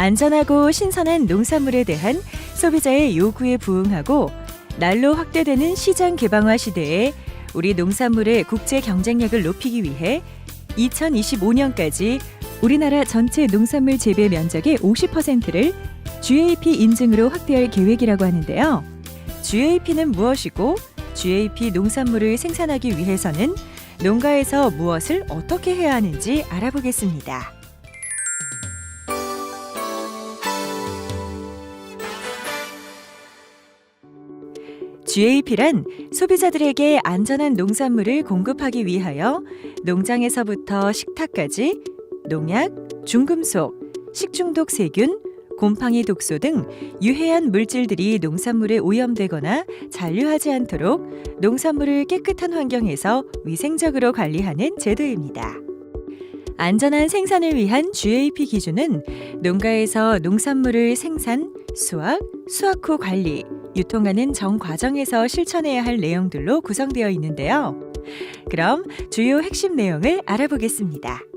안전하고 신선한 농산물에 대한 소비자의 요구에 부응하고 날로 확대되는 시장 개방화 시대에 우리 농산물의 국제 경쟁력을 높이기 위해 2025년까지 우리나라 전체 농산물 재배 면적의 50%를 GAP 인증으로 확대할 계획이라고 하는데요. GAP는 무엇이고 GAP 농산물을 생산하기 위해서는 농가에서 무엇을 어떻게 해야 하는지 알아보겠습니다. GAP란 소비자들에게 안전한 농산물을 공급하기 위하여 농장에서부터 식탁까지 농약, 중금속, 식중독 세균, 곰팡이 독소 등 유해한 물질들이 농산물에 오염되거나 잔류하지 않도록 농산물을 깨끗한 환경에서 위생적으로 관리하는 제도입니다. 안전한 생산을 위한 GAP 기준은 농가에서 농산물을 생산, 수확, 수확 후 관리, 유통하는 전 과정에서 실천해야 할 내용들로 구성되어 있는데요. 그럼 주요 핵심 내용을 알아보겠습니다.